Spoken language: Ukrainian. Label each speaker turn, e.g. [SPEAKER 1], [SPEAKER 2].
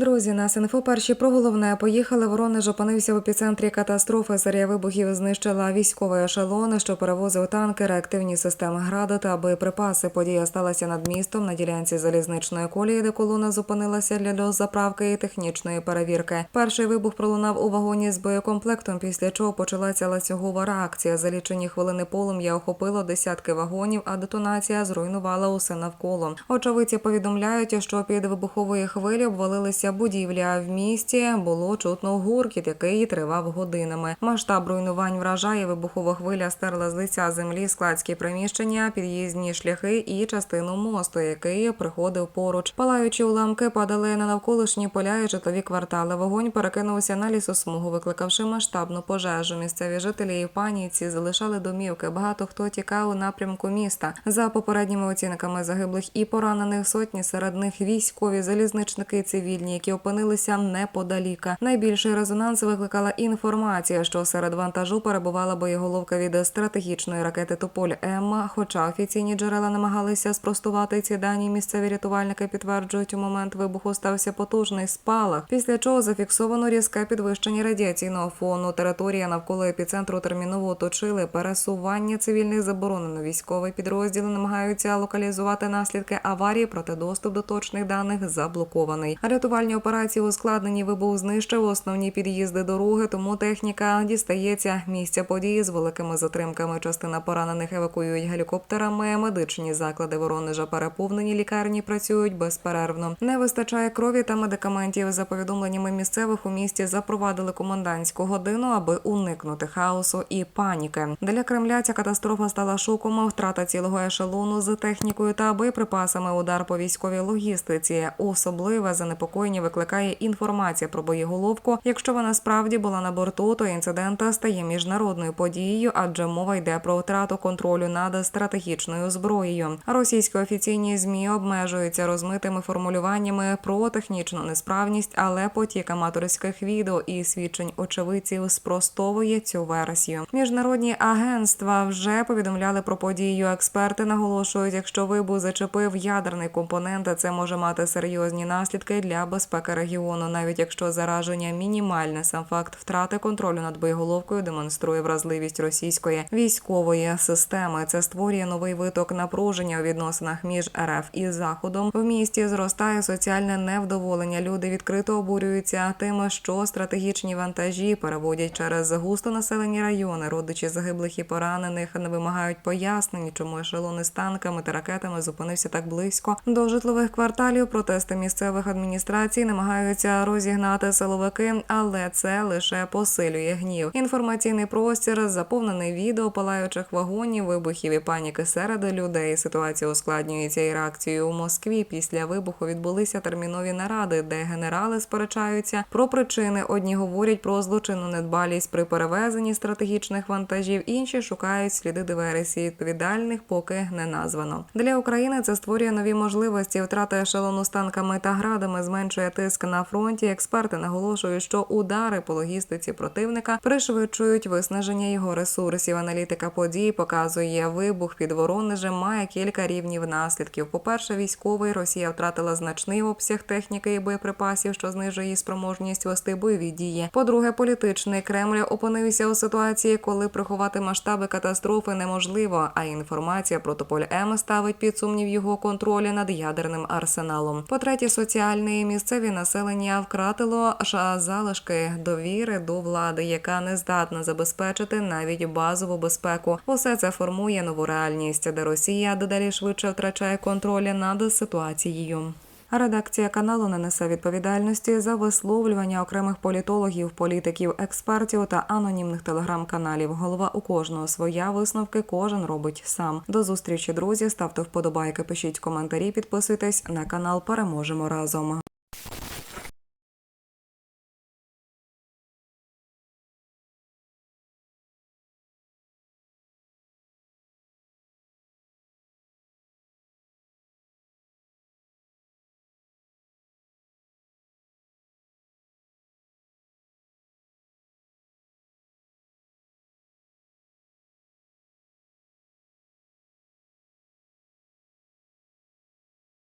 [SPEAKER 1] Друзі, на СНФО перші про головне поїхали. Воронеж опинився в епіцентрі катастрофи. Серія вибухів знищила військовий ешелон, що перевозив танки, реактивні системи граду та боєприпаси. Подія сталася над містом на ділянці залізничної колії, де колона зупинилася для дозаправки і технічної перевірки. Перший вибух пролунав у вагоні з боєкомплектом, після чого почалася ланцюгова реакція. За лічені хвилини полум'я охопило десятки вагонів, а детонація зруйнувала усе навколо. Очевидці повідомляють, що під вибухової хвилі обвалилися будівлі. А в місті було чутно гуркіт, який тривав годинами. Масштаб руйнувань вражає. Вибухова хвиля стерла з лиця землі складські приміщення, під'їзні шляхи і частину мосту, який приходив поруч. Палаючі уламки падали на навколишні поля і житлові квартали. Вогонь перекинувся на лісосмугу, викликавши масштабну пожежу. Місцеві жителі і паніці залишали домівки. Багато хто тікав у напрямку міста. За попередніми оцінками загиблих і поранених сотні серед них військові залізничники цивільні, які опинилися неподаліка. Найбільший резонанс викликала інформація, що серед вантажу перебувала боєголовка від стратегічної ракети Тополь Емма. Хоча офіційні джерела намагалися спростувати ці дані, місцеві рятувальники підтверджують, у момент вибуху стався потужний спалах, після чого зафіксовано різке підвищення радіаційного фону. Територія навколо епіцентру терміново оточили пересування цивільних заборонено. Військові підрозділи намагаються локалізувати наслідки аварії, проте доступ до точних даних заблокований. Рятувальні операції ускладнені. Вибух знищив основні під'їзди дороги, тому техніка дістається місця події з великими затримками. Частина поранених евакуюють гелікоптерами. Медичні заклади Воронежа переповнені лікарні працюють безперервно. Не вистачає крові та медикаментів. За повідомленнями місцевих у місті запровадили комендантську годину, аби уникнути хаосу і паніки. Для Кремля ця катастрофа стала шоком. Втрата цілого ешелону з технікою та боєприпасами. Удар по військовій логістиці. Особливе занепокоєння викликає інформація про боєголовку. Якщо вона справді була на борту, то інцидент стає міжнародною подією, адже мова йде про втрату контролю над стратегічною зброєю. Російські офіційні змі обмежуються розмитими формулюваннями про технічну несправність, але потік аматорських відео і свідчень очевидців спростовує цю версію. Міжнародні агентства вже повідомляли про подію. Експерти наголошують, якщо вибух зачепив ядерний компонент, це може мати серйозні наслідки для безпеки регіону, навіть якщо зараження мінімальне. Сам факт втрати контролю над боєголовкою демонструє вразливість російської військової системи. Це створює новий виток напруження у відносинах між РФ і Заходом. В місті зростає соціальне невдоволення. Люди відкрито обурюються тим, що стратегічні вантажі переводять через густонаселені райони. Родичі загиблих і поранених не вимагають пояснень, чому ешелони з танками та ракетами зупинився так близько до житлових кварталів. Протести місцевих адміністрацій намагаються розігнати силовики, але це лише посилює гнів. Інформаційний простір заповнений відео палаючих вагонів, вибухів і паніки серед людей. Ситуація ускладнюється і реакцією у Москві. Після вибуху відбулися термінові наради, де генерали сперечаються про причини. Одні говорять про злочинну недбалість при перевезенні стратегічних вантажів, інші шукають сліди диверсії. Відповідальних поки не названо. Для України це створює нові можливості. Втрата ешелону з танками та градами зменшує тиск на фронті. Експерти наголошують, що удари по логістиці противника пришвидшують виснаження його ресурсів. Аналітика подій показує вибух під Воронежем має кілька рівнів наслідків. По перше, військовий Росія втратила значний обсяг техніки і боєприпасів, що знижує її спроможність вести бойові дії. По-друге, політичний Кремль опинився у ситуації, коли приховати масштаби катастрофи неможливо. А інформація про Тополь М ставить під сумнів його контролі над ядерним арсеналом. По-третє, соціальне і місцеві населення вкратило ша залишки довіри до влади, яка не здатна забезпечити навіть базову безпеку. Усе це формує нову реальність, де Росія дедалі швидше втрачає контроль над ситуацією. Редакція каналу не несе відповідальності за висловлювання окремих політологів, політиків, експертів та анонімних телеграм-каналів. Голова у кожного своя висновки кожен робить сам. До зустрічі, друзі. Ставте вподобайки, пишіть коментарі, підписуйтесь на канал. Переможемо разом.